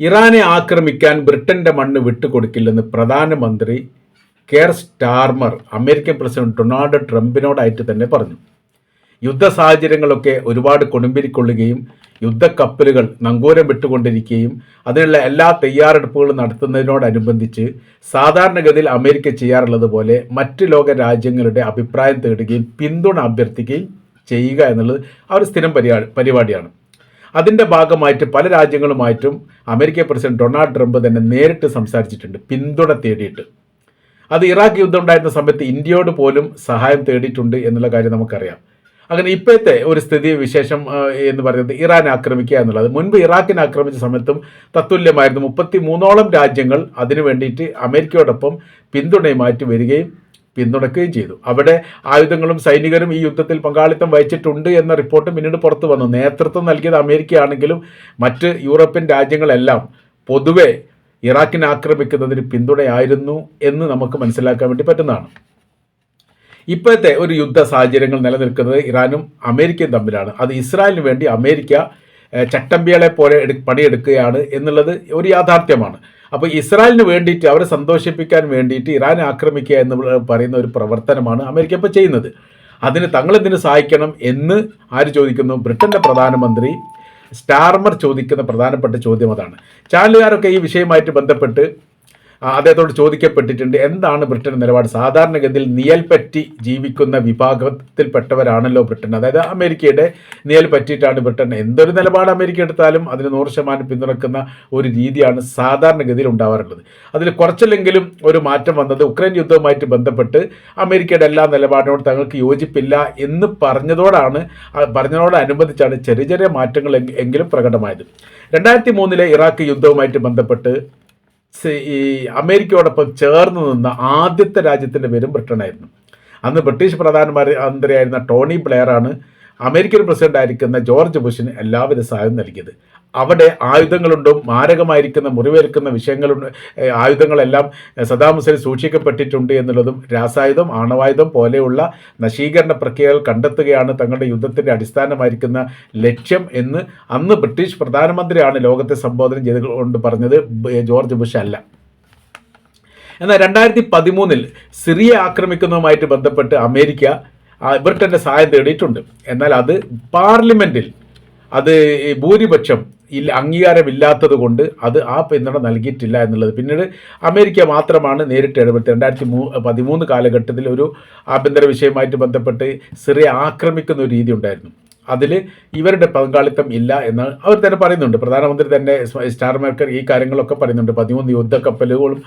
ഇറാനെ ആക്രമിക്കാൻ ബ്രിട്ടന്റെ മണ്ണ് വിട്ടുകൊടുക്കില്ലെന്ന് പ്രധാനമന്ത്രി Keir Starmer American president Donald ട്രംപിനോടായിട്ട് തന്നെ പറഞ്ഞു. യുദ്ധ സാഹചര്യങ്ങളൊക്കെ ഒരുപാട് കൊടുമ്പിരിക്കൊള്ളുകയും യുദ്ധക്കപ്പലുകൾ നങ്കൂരം വിട്ടുകൊണ്ടിരിക്കുകയും അതിനുള്ള എല്ലാ തയ്യാറെടുപ്പുകളും നടത്തുന്നതിനോടനുബന്ധിച്ച് സാധാരണഗതിയിൽ അമേരിക്ക ചെയ്യാറുള്ളത് പോലെ മറ്റ് ലോക രാജ്യങ്ങളുടെ അഭിപ്രായം തേടുകയും പിന്തുണ അഭ്യർത്ഥിക്കുകയും ചെയ്യുക എന്നുള്ളത് ആ ഒരു സ്ഥിരം പരിപാടി പരിപാടിയാണ്. അതിന്റെ ഭാഗമായിട്ട് പല രാജ്യങ്ങളുമായിട്ടും അമേരിക്ക പ്രസിഡന്റ് ഡൊണാൾഡ് ട്രംപ് തന്നെ നേരിട്ട് സംസാരിച്ചിട്ടുണ്ട് പിന്തുണ തേടിയിട്ട്. അത് ഇറാഖ് യുദ്ധം ഉണ്ടായിരുന്ന സമയത്ത് ഇന്ത്യയോട് പോലും സഹായം തേടിയിട്ടുണ്ട് എന്നുള്ള കാര്യം നമുക്കറിയാം. അങ്ങനെ ഇപ്പോഴത്തെ ഒരു സ്ഥിതി വിശേഷം എന്ന് പറയുന്നത് ഇറാൻ ആക്രമിക്കുക എന്നുള്ളത്. മുൻപ് ഇറാഖിനെ ആക്രമിച്ച സമയത്തും തത്തുല്യമായിരുന്നു. മുപ്പത്തി മൂന്നോളം രാജ്യങ്ങൾ അതിനു വേണ്ടിയിട്ട് അമേരിക്കയോടൊപ്പം പിന്തുണയുമായിട്ട് വരികയും പിന്തുണയ്ക്കുകയും ചെയ്തു. അവിടെ ആയുധങ്ങളും സൈനികരും ഈ യുദ്ധത്തിൽ പങ്കാളിത്തം വഹിച്ചിട്ടുണ്ട് എന്ന റിപ്പോർട്ട് പിന്നീട് പുറത്തു വന്നു. നേതൃത്വം നൽകിയത് അമേരിക്കയാണെങ്കിലും മറ്റ് യൂറോപ്യൻ രാജ്യങ്ങളെല്ലാം പൊതുവെ ഇറാഖിനെ ആക്രമിക്കുന്നതിന് പിന്തുണയായിരുന്നു എന്ന് നമുക്ക് മനസ്സിലാക്കാൻ വേണ്ടി പറ്റുന്നതാണ്. ഇപ്പോഴത്തെ ഒരു യുദ്ധ സാഹചര്യങ്ങൾ നിലനിൽക്കുന്നത് ഇറാനും അമേരിക്കയും തമ്മിലാണ്. അത് ഇസ്രായേലിന് വേണ്ടി അമേരിക്ക ചട്ടമ്പികളെ പോലെ പണിയെടുക്കുകയാണ് എന്നുള്ളത് ഒരു യാഥാർത്ഥ്യമാണ്. അപ്പോൾ ഇസ്രായേലിന് വേണ്ടിയിട്ട് അവരെ സന്തോഷിപ്പിക്കാൻ വേണ്ടിയിട്ട് ഇറാൻ ആക്രമിക്കുക എന്ന് പറയുന്ന ഒരു പ്രവർത്തനമാണ് അമേരിക്ക ഇപ്പോൾ ചെയ്യുന്നത്. അതിന് തങ്ങളെന്തിനു സഹായിക്കണം എന്ന് ആര് ചോദിക്കുന്നു? ബ്രിട്ടന്റെ പ്രധാനമന്ത്രി സ്റ്റാർമർ ചോദിക്കുന്ന പ്രധാനപ്പെട്ട ചോദ്യം അതാണ്. ചാനലുകാരൊക്കെ ഈ വിഷയമായിട്ട് ബന്ധപ്പെട്ട് അദ്ദേഹത്തോട് ചോദിക്കപ്പെട്ടിട്ടുണ്ട് എന്താണ് ബ്രിട്ടൻ നിലപാട്? സാധാരണഗതിയിൽ നിയൽപ്പറ്റി പറ്റി ജീവിക്കുന്ന വിഭാഗത്തിൽപ്പെട്ടവരാണല്ലോ ബ്രിട്ടൻ. അതായത് അമേരിക്കയുടെ നിയൽ പറ്റിയിട്ടാണ് ബ്രിട്ടൻ. എന്തൊരു നിലപാട് അമേരിക്ക എടുത്താലും അതിന് നൂറ് ശതമാനം പിന്തുണക്കുന്ന ഒരു രീതിയാണ് സാധാരണഗതിയിൽ ഉണ്ടാവാറുള്ളത്. അതിൽ കുറച്ചില്ലെങ്കിലും ഒരു മാറ്റം വന്നത് ഉക്രൈൻ യുദ്ധവുമായിട്ട് ബന്ധപ്പെട്ട് അമേരിക്കയുടെ എല്ലാ നിലപാടിനോട് തങ്ങൾക്ക് യോജിപ്പില്ല എന്ന് പറഞ്ഞതോടാണ് പറഞ്ഞതോടനുബന്ധിച്ചാണ് ചെറിയ ചെറിയ മാറ്റങ്ങൾ എങ്കി- എങ്കിലും പ്രകടമായത്. രണ്ടായിരത്തി മൂന്നിലെ ഇറാഖ് യുദ്ധവുമായിട്ട് ബന്ധപ്പെട്ട് ഈ അമേരിക്കയോടൊപ്പം ചേർന്ന് നിന്ന ആദ്യത്തെ രാജ്യത്തിന്റെ പേരും ബ്രിട്ടനായിരുന്നു. അന്ന് ബ്രിട്ടീഷ് പ്രധാനമന്ത്രി പ്രധാനമന്ത്രിയായിരുന്ന ടോണി ബ്ലെയറാണ് അമേരിക്കൻ പ്രസിഡന്റ് ആയിരിക്കുന്ന ജോർജ് ബുഷിന് എല്ലാവിധ സഹായം നൽകിയത്. അവിടെ ആയുധങ്ങളുണ്ടും മാരകമായിരിക്കുന്ന മുറിവേൽക്കുന്ന വിഷയങ്ങളുണ്ട് ആയുധങ്ങളെല്ലാം സദാം ഹുസൈൻ സൂക്ഷിക്കപ്പെട്ടിട്ടുണ്ട് എന്നുള്ളതും രാസായുധം ആണവായുധം പോലെയുള്ള നശീകരണ പ്രക്രിയകൾ കണ്ടെത്തുകയാണ് തങ്ങളുടെ യുദ്ധത്തിന്റെ അടിസ്ഥാനമായിരിക്കുന്ന ലക്ഷ്യം എന്ന് അന്ന് ബ്രിട്ടീഷ് പ്രധാനമന്ത്രിയാണ് ലോകത്തെ സംബോധന ചെയ്തുകൊണ്ട് പറഞ്ഞത് ജോർജ് ബുഷ് അല്ല. എന്നാൽ രണ്ടായിരത്തി പതിമൂന്നിൽ സിറിയ ആക്രമിക്കുന്നതുമായിട്ട് ബന്ധപ്പെട്ട് അമേരിക്ക ബ്രിട്ടന്റെ സഹായം തേടിയിട്ടുണ്ട്. എന്നാൽ അത് പാർലമെന്റിൽ അത് ഭൂരിപക്ഷം ഇല്ല അംഗീകാരമില്ലാത്തത് കൊണ്ട് അത് ആ പിന്തുണ നൽകിയിട്ടില്ല എന്നുള്ളത്. പിന്നീട് അമേരിക്ക മാത്രമാണ് നേരിട്ട് ഇടപെടുത്തി രണ്ടായിരത്തി മൂ പതിമൂന്ന് കാലഘട്ടത്തിൽ ഒരു ആഭ്യന്തര വിഷയവുമായിട്ട് ബന്ധപ്പെട്ട് സിറിയ ആക്രമിക്കുന്ന ഒരു രീതി ഉണ്ടായിരുന്നു. അതിൽ ഇവരുടെ പങ്കാളിത്തം ഇല്ല എന്ന് അവർ തന്നെ പറയുന്നുണ്ട്. പ്രധാനമന്ത്രി തന്നെ സ്റ്റാർ മേക്കർ ഈ കാര്യങ്ങളൊക്കെ പറയുന്നുണ്ട്. പതിമൂന്ന് യുദ്ധക്കപ്പലുകളും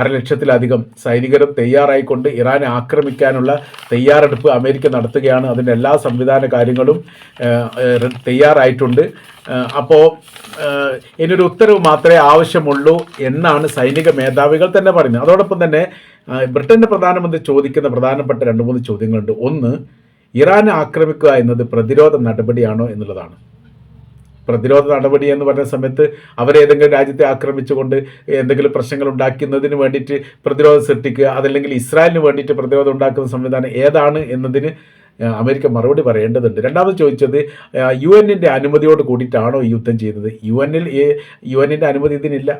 അരലക്ഷത്തിലധികം സൈനികരും തയ്യാറായിക്കൊണ്ട് ഇറാനെ ആക്രമിക്കാനുള്ള തയ്യാറെടുപ്പ് അമേരിക്ക നടത്തുകയാണ്. അതിന്റെ എല്ലാ സംവിധാന കാര്യങ്ങളും തയ്യാറായിട്ടുണ്ട്. അപ്പോൾ ഇനിയൊരു ഉത്തരവ് മാത്രമേ ആവശ്യമുള്ളൂ എന്നാണ് സൈനിക മേധാവികൾ തന്നെ പറയുന്നത്. അതോടൊപ്പം തന്നെ ബ്രിട്ടന്റെ പ്രധാനമന്ത്രി ചോദിക്കുന്ന പ്രധാനപ്പെട്ട രണ്ട് മൂന്ന് ചോദ്യങ്ങളുണ്ട്. ഒന്ന് ഇറാനെ ആക്രമിക്കുക എന്നത് പ്രതിരോധ നടപടിയാണോ എന്നുള്ളതാണ്. പ്രതിരോധ നടപടി എന്ന് പറഞ്ഞ സമയത്ത് അവരേതെങ്കിലും രാജ്യത്തെ ആക്രമിച്ചുകൊണ്ട് എന്തെങ്കിലും പ്രശ്നങ്ങൾ ഉണ്ടാക്കുന്നതിന് വേണ്ടിയിട്ട് പ്രതിരോധം സൃഷ്ടിക്കുക അതല്ലെങ്കിൽ ഇസ്രായേലിന് വേണ്ടിയിട്ട് പ്രതിരോധം ഉണ്ടാക്കുന്ന സംവിധാനം ഏതാണ് എന്നതിന് അമേരിക്ക മറുപടി പറയേണ്ടതുണ്ട്. രണ്ടാമത് ചോദിച്ചത് യു എന്നിന്റെ അനുമതിയോട് കൂടിയിട്ടാണോ ഈ യുദ്ധം ചെയ്തത് യു എന്നിൽ യു എന്നിന്റെ അനുമതി ഇതിനില്ല.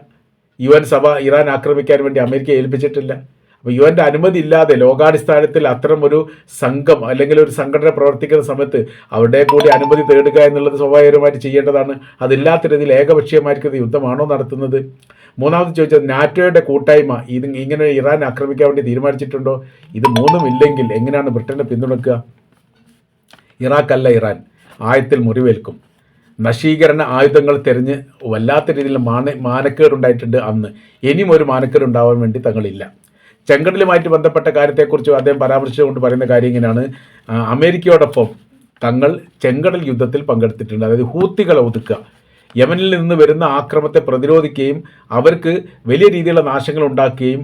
യു എൻ സഭ ഇറാൻ ആക്രമിക്കാൻ വേണ്ടി അമേരിക്ക ഏൽപ്പിച്ചിട്ടില്ല. അപ്പോൾ യു എന്റെ അനുമതി ഇല്ലാതെ ലോകാടിസ്ഥാനത്തിൽ അത്തരം ഒരു സംഘം അല്ലെങ്കിൽ ഒരു സംഘടന പ്രവർത്തിക്കുന്ന സമയത്ത് അവിടെ കൂടി അനുമതി തേടുക എന്നുള്ളത് സ്വാഭാവികമായിട്ട് ചെയ്യേണ്ടതാണ്. അതില്ലാത്ത രീതിയിൽ ഏകപക്ഷീയമായിരിക്കുന്ന യുദ്ധമാണോ നടത്തുന്നത്? മൂന്നാമത് ചോദിച്ചത് നാറ്റോയുടെ കൂട്ടായ്മ ഇത് ഇങ്ങനെ ഇറാൻ ആക്രമിക്കാൻ വേണ്ടി തീരുമാനിച്ചിട്ടുണ്ടോ? ഇത് മൂന്നും ഇല്ലെങ്കിൽ എങ്ങനെയാണ് ബ്രിട്ടനെ പിന്തുണക്കുക? ഇറാഖല്ല ഇറാൻ. ആയത്തിൽ മുറിവേൽക്കും. നശീകരണ ആയുധങ്ങൾ തിരഞ്ഞ് വല്ലാത്ത രീതിയിൽ മാന മാനക്കേടുണ്ടായിട്ടുണ്ട് അന്ന്. ഇനിയും ഒരു മാനക്കേട് ഉണ്ടാവാൻ വേണ്ടി തങ്ങളില്ല. ചെങ്കടലുമായിട്ട് ബന്ധപ്പെട്ട കാര്യത്തെക്കുറിച്ച് അദ്ദേഹം പരാമർശിച്ചുകൊണ്ട് പറയുന്ന കാര്യം ഇങ്ങനെയാണ്. അമേരിക്കയോടൊപ്പം തങ്ങൾ ചെങ്കടൽ യുദ്ധത്തിൽ പങ്കെടുത്തിട്ടുണ്ട്. അതായത് ഹൂത്തികളെ ഒതുക്കുക. യമനിൽ നിന്ന് വരുന്ന ആക്രമത്തെ പ്രതിരോധിക്കുകയും അവർക്ക് വലിയ രീതിയിലുള്ള നാശങ്ങൾ ഉണ്ടാക്കുകയും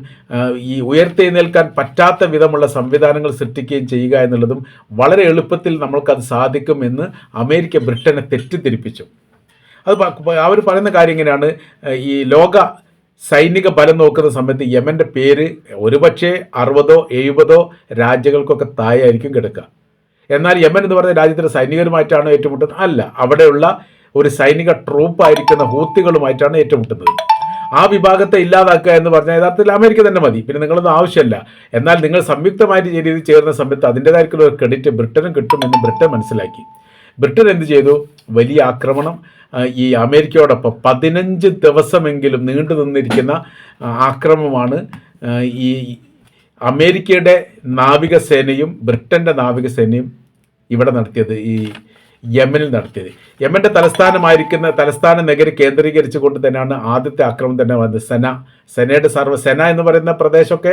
ഈ ഉയർത്തെഴുന്നേൽക്കാൻ പറ്റാത്ത വിധമുള്ള സംവിധാനങ്ങൾ സൃഷ്ടിക്കുകയും ചെയ്യുക എന്നുള്ളതും വളരെ എളുപ്പത്തിൽ നമ്മൾക്കത് സാധിക്കുമെന്ന് അമേരിക്ക ബ്രിട്ടനെ തെറ്റിദ്ധരിപ്പിച്ചു. അത് അവർ പറയുന്ന കാര്യം ഇങ്ങനെയാണ്. ഈ ലോക സൈനിക ബലം നോക്കുന്ന സമയത്ത് യമന്റെ പേര് ഒരുപക്ഷെ അറുപതോ എഴുപതോ രാജ്യങ്ങൾക്കൊക്കെ തായായിരിക്കും കിടക്കുക. എന്നാൽ യമൻ എന്ന് പറയുന്ന രാജ്യത്തിന്റെ സൈനികരുമായിട്ടാണ് ഏറ്റുമുട്ടുന്നത്. അല്ല അവിടെയുള്ള ഒരു സൈനിക ട്രൂപ്പ് ട്രൂപ്പായിരിക്കുന്ന ഹൂത്തികളുമായിട്ടാണ് ഏറ്റുമുട്ടുന്നത്. ആ വിഭാഗത്തെ ഇല്ലാതാക്കുക എന്ന് പറഞ്ഞാൽ യഥാർത്ഥത്തിൽ അമേരിക്ക തന്നെ മതി. പിന്നെ നിങ്ങളൊന്നും ആവശ്യമില്ല. എന്നാൽ നിങ്ങൾ സംയുക്തമായിട്ട് രീതിയിൽ ചേർന്ന സമയത്ത് അതിന്റെതായിട്ടുള്ള ക്രെഡിറ്റ് ബ്രിട്ടനും കിട്ടുമെന്ന് ബ്രിട്ടൻ മനസ്സിലാക്കി. ബ്രിട്ടൻ എന്ത് ചെയ്തു? വലിയ ആക്രമണം ഈ അമേരിക്കയോടൊപ്പം പതിനഞ്ച് ദിവസമെങ്കിലും നീണ്ടു നിന്നിരിക്കുന്ന ആക്രമമാണ് ഈ അമേരിക്കയുടെ നാവികസേനയും ബ്രിട്ടന്റെ നാവികസേനയും ഇവിടെ നടത്തിയത് ഈ യമനിൽ നടത്തിയത്. യമന്റെ തലസ്ഥാനമായിരിക്കുന്ന തലസ്ഥാന നഗരി കേന്ദ്രീകരിച്ചുകൊണ്ട് തന്നെയാണ് ആദ്യത്തെ ആക്രമണം തന്നെ വന്നത്. സെന സെനയുടെ സർവ സെന എന്ന് പറയുന്ന പ്രദേശമൊക്കെ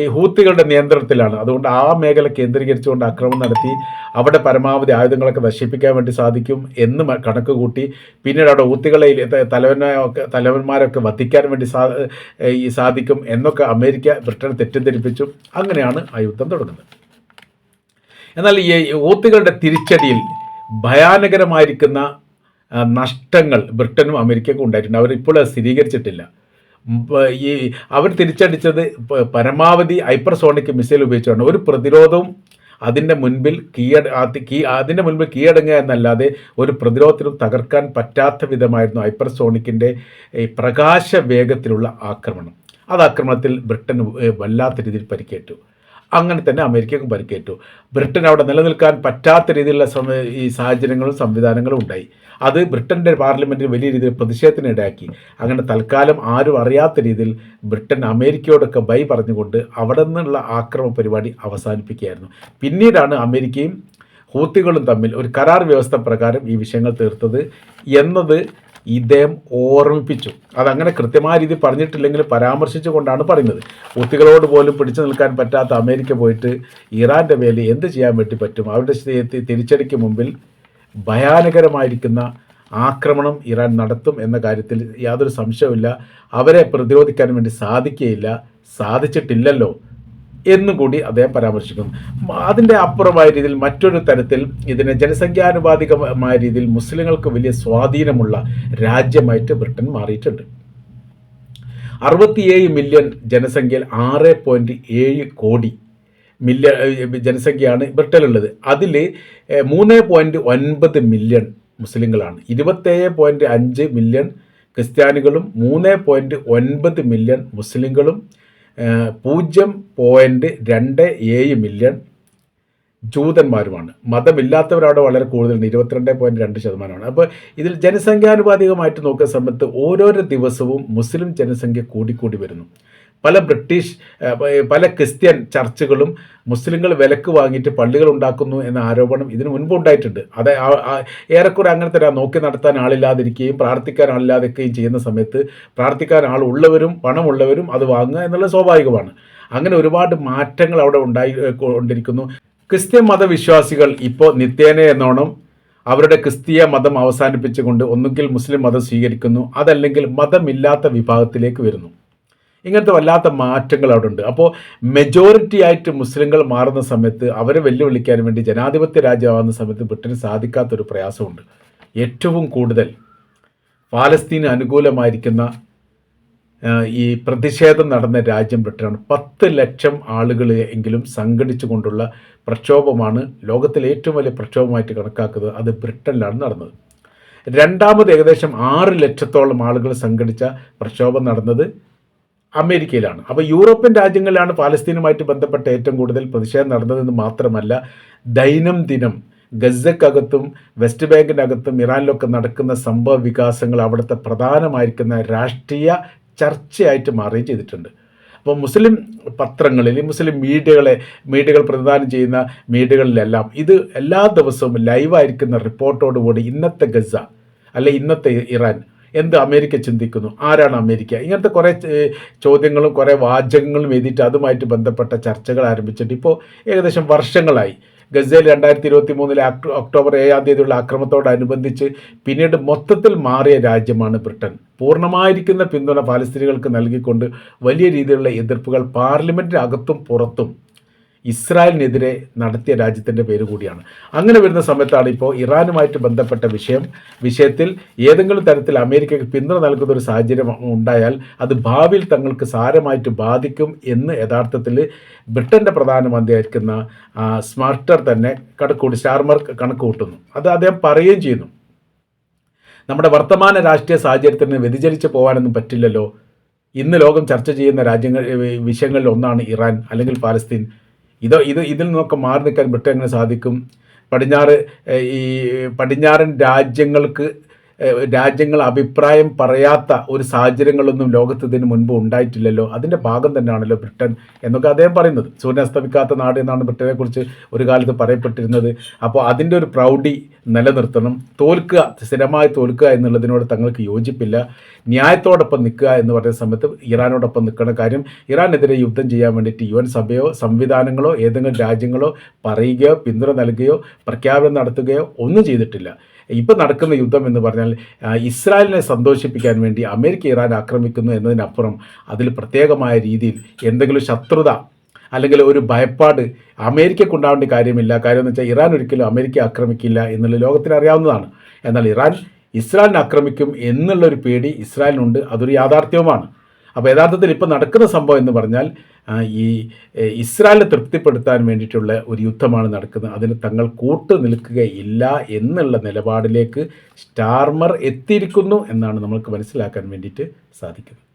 ഈ ഹൂത്തികളുടെ നിയന്ത്രണത്തിലാണ്. അതുകൊണ്ട് ആ മേഖല കേന്ദ്രീകരിച്ചുകൊണ്ട് ആക്രമണം നടത്തി അവിടെ പരമാവധി ആയുധങ്ങളൊക്കെ നശിപ്പിക്കാൻ വേണ്ടി സാധിക്കും എന്ന് കണക്ക് കൂട്ടി പിന്നീട് അവിടെ ഹൂത്തികളെ തലവനൊക്കെ തലവന്മാരൊക്കെ വധിക്കാൻ വേണ്ടി സാ ഈ സാധിക്കും എന്നൊക്കെ അമേരിക്ക ബ്രിട്ടൻ തെറ്റിദ്ധരിപ്പിച്ചു. അങ്ങനെയാണ് ആ യുദ്ധം തുടങ്ങുന്നത്. എന്നാൽ ഈ ഊത്തുകളുടെ തിരിച്ചടിയിൽ ഭയാനകരമായിരിക്കുന്ന നഷ്ടങ്ങൾ ബ്രിട്ടനും അമേരിക്കയ്ക്കും ഉണ്ടായിട്ടുണ്ട്. അവരിപ്പോൾ അത് സ്ഥിരീകരിച്ചിട്ടില്ല. ഈ അവർ തിരിച്ചടിച്ചത് പരമാവധി ഹൈപ്പർസോണിക് മിസൈൽ ഉപയോഗിച്ചാണ്. ഒരു പ്രതിരോധവും അതിന്റെ മുൻപിൽ കീഴ അത് കീ അതിന്റെ മുൻപിൽ കീഴടങ്ങുക എന്നല്ലാതെ ഒരു പ്രതിരോധത്തിനും തകർക്കാൻ പറ്റാത്ത വിധമായിരുന്നു ഹൈപ്പർസോണിക്കിന്റെ പ്രകാശ വേഗത്തിലുള്ള ആക്രമണം. അത് ആക്രമണത്തിൽ ബ്രിട്ടൻ വല്ലാത്ത രീതിയിൽ പരിക്കേറ്റു. അങ്ങനെ തന്നെ അമേരിക്കക്കും പരിക്കേറ്റു. ബ്രിട്ടൻ അവിടെ നിലനിൽക്കാൻ പറ്റാത്ത രീതിയിലുള്ള ഈ സാഹചര്യങ്ങളും സംവിധാനങ്ങളും ഉണ്ടായി. അത് ബ്രിട്ടന്റെ പാർലമെന്റിൽ വലിയ രീതിയിൽ പ്രതിഷേധത്തിനിടയാക്കി അങ്ങനെ തൽക്കാലം ആരും അറിയാത്ത രീതിയിൽ ബ്രിട്ടൻ അമേരിക്കയോടൊക്കെ ബൈ പറഞ്ഞുകൊണ്ട് അവിടെ നിന്നുള്ള ആക്രമ പരിപാടി അവസാനിപ്പിക്കുകയായിരുന്നു. പിന്നീടാണ് അമേരിക്കയും ഹൂത്തികളും തമ്മിൽ ഒരു കരാർ വ്യവസ്ഥ പ്രകാരം ഈ വിഷയങ്ങൾ തീർത്തത് എന്നത് ഇദ്ദേഹം ഓർമ്മിപ്പിച്ചു. അതങ്ങനെ കൃത്യമായ രീതിയിൽ പറഞ്ഞിട്ടില്ലെങ്കിൽ പരാമർശിച്ചു കൊണ്ടാണ് പറയുന്നത്. കുട്ടികളോട് പോലും പിടിച്ചു നിൽക്കാൻ പറ്റാത്ത അമേരിക്ക പോയിട്ട് ഇറാന്റെ മേലെ എന്ത് ചെയ്യാൻ വേണ്ടി പറ്റും? അവരുടെ സ്ഥിതി തിരിച്ചടിക്ക് മുമ്പിൽ ഭയാനകരമായിരിക്കുന്ന ആക്രമണം ഇറാൻ നടത്തും എന്ന കാര്യത്തിൽ യാതൊരു സംശയവുമില്ല. അവരെ പ്രതിരോധിക്കാൻ വേണ്ടി സാധിക്കുകയില്ല. സാധിച്ചിട്ടില്ലല്ലോ. എന്നുകൂടി അദ്ദേഹം പരാമർശിക്കുന്നു. അതിന്റെ അപ്പുറമായ രീതിയിൽ മറ്റൊരു തരത്തിൽ ഇതിനെ ജനസംഖ്യാനുപാതികമായ രീതിയിൽ മുസ്ലിങ്ങൾക്ക് വലിയ സ്വാധീനമുള്ള രാജ്യമായിട്ട് ബ്രിട്ടൻ മാറിയിട്ടുണ്ട്. അറുപത്തിയേഴ് മില്യൺ ജനസംഖ്യയിൽ ആറ് പോയിന്റ് ഏഴ് കോടി മില്യൺ ജനസംഖ്യയാണ് ബ്രിട്ടനിലുള്ളത്. അതിൽ മൂന്ന് പോയിന്റ് ഒൻപത് മില്യൺ മുസ്ലിങ്ങളാണ്. ഇരുപത്തേഴ് പോയിന്റ് അഞ്ച് മില്യൺ ക്രിസ്ത്യാനികളും മൂന്ന് പോയിന്റ് ഒൻപത് മില്യൺ മുസ്ലിങ്ങളും പൂജ്യം പോയിന്റ് രണ്ട് ഏഴ് മില്യൺ ജൂതന്മാരുമാണ്. മതമില്ലാത്തവരവിടെ വളരെ കൂടുതലുണ്ട്. ഇരുപത്തിരണ്ട് പോയിന്റ് രണ്ട് ശതമാനമാണ്. അപ്പോൾ ഇതിൽ ജനസംഖ്യാനുപാതികമായിട്ട് നോക്കുന്ന സമയത്ത് ഓരോരോ ദിവസവും മുസ്ലിം ജനസംഖ്യ കൂടിക്കൂടി വരുന്നു. പല ബ്രിട്ടീഷ് പല ക്രിസ്ത്യൻ ചർച്ചുകളും മുസ്ലിങ്ങൾ വിലക്ക് വാങ്ങിയിട്ട് പള്ളികൾ ഉണ്ടാക്കുന്നു എന്ന ആരോപണം ഇതിനു മുൻപ് ഉണ്ടായിട്ടുണ്ട്. അത് ഏറെക്കുറെ അങ്ങനെ തന്നെ നോക്കി നടത്താൻ ആളില്ലാതിരിക്കുകയും പ്രാർത്ഥിക്കാൻ ആളില്ലാതിരിക്കുകയും ചെയ്യുന്ന സമയത്ത് പ്രാർത്ഥിക്കാൻ ആളുള്ളവരും പണമുള്ളവരും അത് വാങ്ങുക എന്നുള്ളത് സ്വാഭാവികമാണ്. അങ്ങനെ ഒരുപാട് മാറ്റങ്ങൾ അവിടെ ഉണ്ടായി കൊണ്ടിരിക്കുന്നു. ക്രിസ്ത്യൻ മതവിശ്വാസികൾ ഇപ്പോൾ നിത്യേന എന്നോണം അവരുടെ ക്രിസ്തീയ മതം അവസാനിപ്പിച്ചുകൊണ്ട് ഒന്നുകിൽ മുസ്ലിം മതം സ്വീകരിക്കുന്നു അതല്ലെങ്കിൽ മതമില്ലാത്ത വിഭാഗത്തിലേക്ക് വരുന്നു. ഇങ്ങനത്തെ വല്ലാത്ത മാറ്റങ്ങൾ അവിടെ ഉണ്ട് അപ്പോൾ മെജോറിറ്റി ആയിട്ട് മുസ്ലിങ്ങൾ മാറുന്ന സമയത്ത് അവരെ വെല്ലുവിളിക്കാൻ വേണ്ടി ജനാധിപത്യ രാജ്യമാകുന്ന സമയത്ത് ബ്രിട്ടന് സാധിക്കാത്തൊരു പ്രയാസമുണ്ട്. ഏറ്റവും കൂടുതൽ പാലസ്തീന് അനുകൂലമായിരിക്കുന്ന ഈ പ്രതിഷേധം നടന്ന രാജ്യം ബ്രിട്ടനാണ്. പത്ത് ലക്ഷം ആളുകൾ എങ്കിലും സംഘടിച്ചുകൊണ്ടുള്ള പ്രക്ഷോഭമാണ് ലോകത്തിലെ ഏറ്റവും വലിയ പ്രക്ഷോഭമായിട്ട് കണക്കാക്കുന്നത്. അത് ബ്രിട്ടനിലാണ് നടന്നത്. രണ്ടാമത് ഏകദേശം ആറ് ലക്ഷത്തോളം ആളുകൾ സംഘടിച്ച പ്രക്ഷോഭം നടന്നത് അമേരിക്കയിലാണ്. അപ്പോൾ യൂറോപ്യൻ രാജ്യങ്ങളിലാണ് പാലസ്തീനുമായിട്ട് ബന്ധപ്പെട്ട ഏറ്റവും കൂടുതൽ പ്രതിഷേധം നടന്നതെന്ന് മാത്രമല്ല ദൈനംദിനം ഗസക്കകത്തും വെസ്റ്റ് ബാങ്കിനകത്തും ഇറാനിലൊക്കെ നടക്കുന്ന സംഭവ വികാസങ്ങൾ അവിടുത്തെ പ്രധാനമായിരിക്കുന്ന രാഷ്ട്രീയ ചർച്ചയായിട്ട് മാറുകയും ചെയ്തിട്ടുണ്ട്. അപ്പോൾ മുസ്ലിം പത്രങ്ങളിൽ മുസ്ലിം മീഡിയകളെ മീഡിയകൾ പ്രതിദാനം ചെയ്യുന്ന മീഡിയകളിലെല്ലാം ഇത് എല്ലാ ദിവസവും ലൈവായിരിക്കുന്ന റിപ്പോർട്ടോടുകൂടി ഇന്നത്തെ ഗസ അല്ലെ ഇന്നത്തെ ഇറാൻ എന്ത് അമേരിക്ക ചിന്തിക്കുന്നു? ആരാണ് അമേരിക്ക? ഇങ്ങനത്തെ കുറേ ചോദ്യങ്ങളും കുറേ വാചകങ്ങളും എഴുതിയിട്ട് അതുമായിട്ട് ബന്ധപ്പെട്ട ചർച്ചകൾ ആരംഭിച്ചിട്ട് ഇപ്പോൾ ഏകദേശം വർഷങ്ങളായി. ഗസയിൽ രണ്ടായിരത്തി ഇരുപത്തി മൂന്നിലെ ഒക്ടോബർ ഏഴാം തീയതിയുള്ള ആക്രമണത്തോടനുബന്ധിച്ച് പിന്നീട് മൊത്തത്തിൽ മാറിയ രാജ്യമാണ് ബ്രിട്ടൻ. പൂർണമായിരിക്കുന്ന പിന്തുണ പാലസ്തീനികൾക്ക് നൽകിക്കൊണ്ട് വലിയ രീതിയിലുള്ള എതിർപ്പുകൾ പാർലമെന്റിനകത്തും പുറത്തും ഇസ്രായേലിനെതിരെ നടത്തിയ രാജ്യത്തിന്റെ പേര് കൂടിയാണ്. അങ്ങനെ വരുന്ന സമയത്താണ് ഇപ്പോൾ ഇറാനുമായിട്ട് ബന്ധപ്പെട്ട വിഷയം. വിഷയത്തിൽ ഏതെങ്കിലും തരത്തിൽ അമേരിക്കയ്ക്ക് പിന്തുണ നൽകുന്ന ഒരു സാഹചര്യം ഉണ്ടായാൽ അത് ഭാവിയിൽ തങ്ങൾക്ക് സാരമായിട്ട് ബാധിക്കും എന്ന് യഥാർത്ഥത്തിൽ ബ്രിട്ടന്റെ പ്രധാനമന്ത്രിയായിരിക്കുന്ന സ്മാർട്ടർ തന്നെ കണക്കൂട്ടി സ്റ്റാർമർ കണക്ക് കൂട്ടുന്നു. അത് അദ്ദേഹം പറയുകയും ചെയ്യുന്നു. നമ്മുടെ വർത്തമാന രാഷ്ട്രീയ സാഹചര്യത്തിന് വ്യതിചലിച്ച് പോകാനൊന്നും പറ്റില്ലല്ലോ. ഇന്ന് ലോകം ചർച്ച ചെയ്യുന്ന രാജ്യങ്ങൾ വിഷയങ്ങളിൽ ഒന്നാണ് ഇറാൻ അല്ലെങ്കിൽ പാലസ്തീൻ ഇത് ഇത് ഇതിൽ നിന്നൊക്കെ മാറി നിൽക്കാൻ ബ്രിട്ടനെ സാധിക്കും. പടിഞ്ഞാറ് ഈ പടിഞ്ഞാറൻ രാജ്യങ്ങൾക്ക് രാജ്യങ്ങൾ അഭിപ്രായം പറയാത്ത ഒരു സാഹചര്യങ്ങളൊന്നും ലോകത്ത് ഇതിന് മുൻപ് ഉണ്ടായിട്ടില്ലല്ലോ. അതിന്റെ ഭാഗം തന്നെയാണല്ലോ ബ്രിട്ടൻ എന്നൊക്കെ അദ്ദേഹം പറയുന്നത്. സൂര്യൻ അസ്തമിക്കാത്ത നാട് എന്നാണ് ബ്രിട്ടനെ കുറിച്ച് ഒരു കാലത്ത് പറയപ്പെട്ടിരുന്നത്. അപ്പോൾ അതിന്റെ ഒരു പ്രൗഢി നിലനിർത്തണം. തോൽക്കുക സ്ഥിരമായി തോൽക്കുക എന്നുള്ളതിനോട് തങ്ങൾക്ക് യോജിപ്പില്ല. ന്യായത്തോടൊപ്പം നിൽക്കുക എന്ന് പറയുന്ന സമയത്ത് ഇറാനോടൊപ്പം നിൽക്കുന്ന കാര്യം ഇറാനെതിരെ യുദ്ധം ചെയ്യാൻ വേണ്ടിയിട്ട് യു എൻ സഭയോ സംവിധാനങ്ങളോ ഏതെങ്കിലും രാജ്യങ്ങളോ പറയുകയോ പിന്തുണ നൽകുകയോ പ്രഖ്യാപനം നടത്തുകയോ ഒന്നും ചെയ്തിട്ടില്ല. ഇപ്പം നടക്കുന്ന യുദ്ധം എന്ന് പറഞ്ഞാൽ ഇസ്രായേലിനെ സന്തോഷിപ്പിക്കാൻ വേണ്ടി അമേരിക്ക ഇറാൻ ആക്രമിക്കുന്നു എന്നതിനപ്പുറം അതിൽ പ്രത്യേകമായ രീതിയിൽ എന്തെങ്കിലും ശത്രുത അല്ലെങ്കിൽ ഒരു ഭയപ്പാട് അമേരിക്കക്ക് ഉണ്ടാവേണ്ട കാര്യമില്ല. കാര്യം എന്ന് വെച്ചാൽ ഇറാൻ ഒരിക്കലും അമേരിക്ക ആക്രമിക്കില്ല എന്നുള്ള ലോകത്തിന് അറിയാവുന്നതാണ്. എന്നാൽ ഇറാൻ ഇസ്രായേലിനെ ആക്രമിക്കും എന്നുള്ളൊരു പേടി ഇസ്രായേലിനുണ്ട്. അതൊരു യാഥാർത്ഥ്യവുമാണ്. അപ്പോൾ യഥാർത്ഥത്തിൽ ഇപ്പോൾ നടക്കുന്ന സംഭവം എന്ന് പറഞ്ഞാൽ ഈ ഇസ്രായേലിനെ തൃപ്തിപ്പെടുത്താൻ വേണ്ടിയിട്ടുള്ള ഒരു യുദ്ധമാണ് നടക്കുന്നത്. അതിന് തങ്ങൾ കൂട്ടു നിൽക്കുകയില്ല എന്നുള്ള നിലപാടിലേക്ക് സ്റ്റാർമർ എത്തിയിരിക്കുന്നു എന്നാണ് നമ്മൾക്ക് മനസ്സിലാക്കാൻ വേണ്ടിയിട്ട് സാധിക്കുന്നത്.